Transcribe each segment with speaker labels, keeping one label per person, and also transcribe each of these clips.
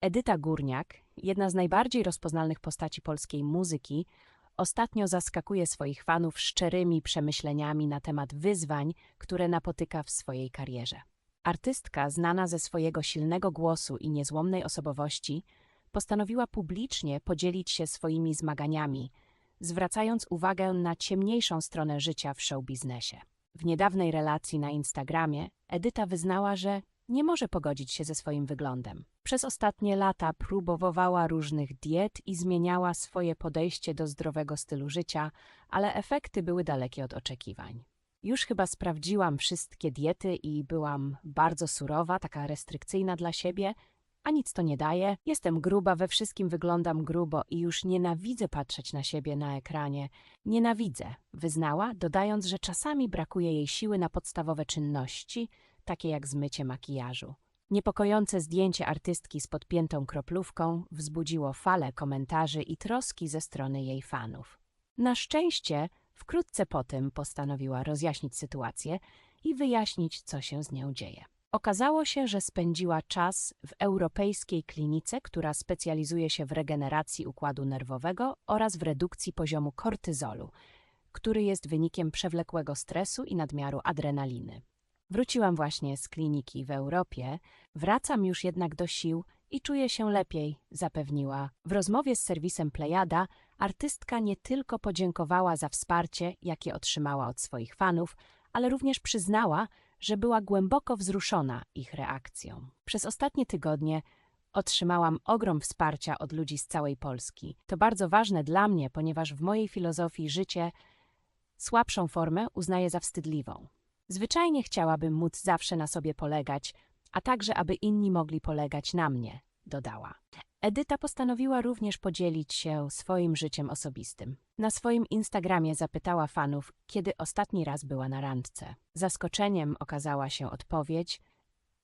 Speaker 1: Edyta Górniak, jedna z najbardziej rozpoznalnych postaci polskiej muzyki, ostatnio zaskakuje swoich fanów szczerymi przemyśleniami na temat wyzwań, które napotyka w swojej karierze. Artystka, znana ze swojego silnego głosu i niezłomnej osobowości, postanowiła publicznie podzielić się swoimi zmaganiami, zwracając uwagę na ciemniejszą stronę życia w showbiznesie. W niedawnej relacji na Instagramie Edyta wyznała, że nie może pogodzić się ze swoim wyglądem. Przez ostatnie lata próbowała różnych diet i zmieniała swoje podejście do zdrowego stylu życia, ale efekty były dalekie od oczekiwań. Już chyba sprawdziłam wszystkie diety i byłam bardzo surowa, taka restrykcyjna dla siebie, a nic to nie daje. Jestem gruba, we wszystkim wyglądam grubo i już nienawidzę patrzeć na siebie na ekranie. Nienawidzę, wyznała, dodając, że czasami brakuje jej siły na podstawowe czynności, takie jak zmycie makijażu. Niepokojące zdjęcie artystki z podpiętą kroplówką wzbudziło falę komentarzy i troski ze strony jej fanów. Na szczęście wkrótce po tym postanowiła rozjaśnić sytuację i wyjaśnić, co się z nią dzieje. Okazało się, że spędziła czas w europejskiej klinice, która specjalizuje się w regeneracji układu nerwowego oraz w redukcji poziomu kortyzolu, który jest wynikiem przewlekłego stresu i nadmiaru adrenaliny. Wróciłam właśnie z kliniki w Europie, wracam już jednak do sił i czuję się lepiej, zapewniła. W rozmowie z serwisem Plejada artystka nie tylko podziękowała za wsparcie, jakie otrzymała od swoich fanów, ale również przyznała, że była głęboko wzruszona ich reakcją. Przez ostatnie tygodnie otrzymałam ogrom wsparcia od ludzi z całej Polski. To bardzo ważne dla mnie, ponieważ w mojej filozofii życie słabszą formę uznaję za wstydliwą. Zwyczajnie chciałabym móc zawsze na sobie polegać, a także aby inni mogli polegać na mnie, dodała. Edyta postanowiła również podzielić się swoim życiem osobistym. Na swoim Instagramie zapytała fanów, kiedy ostatni raz była na randce. Zaskoczeniem okazała się odpowiedź,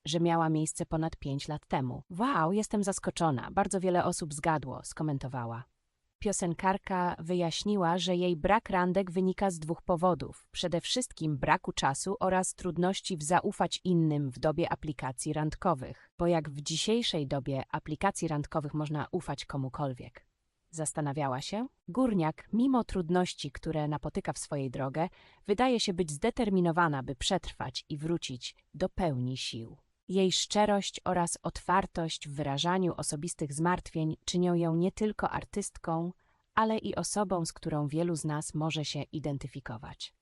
Speaker 1: że miała miejsce ponad pięć lat temu. Wow, jestem zaskoczona, bardzo wiele osób zgadło, skomentowała. Piosenkarka wyjaśniła, że jej brak randek wynika z dwóch powodów. Przede wszystkim braku czasu oraz trudności w zaufać innym w dobie aplikacji randkowych, bo jak w dzisiejszej dobie aplikacji randkowych można ufać komukolwiek. Zastanawiała się. Górniak, mimo trudności, które napotyka w swojej drogę, wydaje się być zdeterminowana, by przetrwać i wrócić do pełni sił. Jej szczerość oraz otwartość w wyrażaniu osobistych zmartwień czynią ją nie tylko artystką, ale i osobą, z którą wielu z nas może się identyfikować.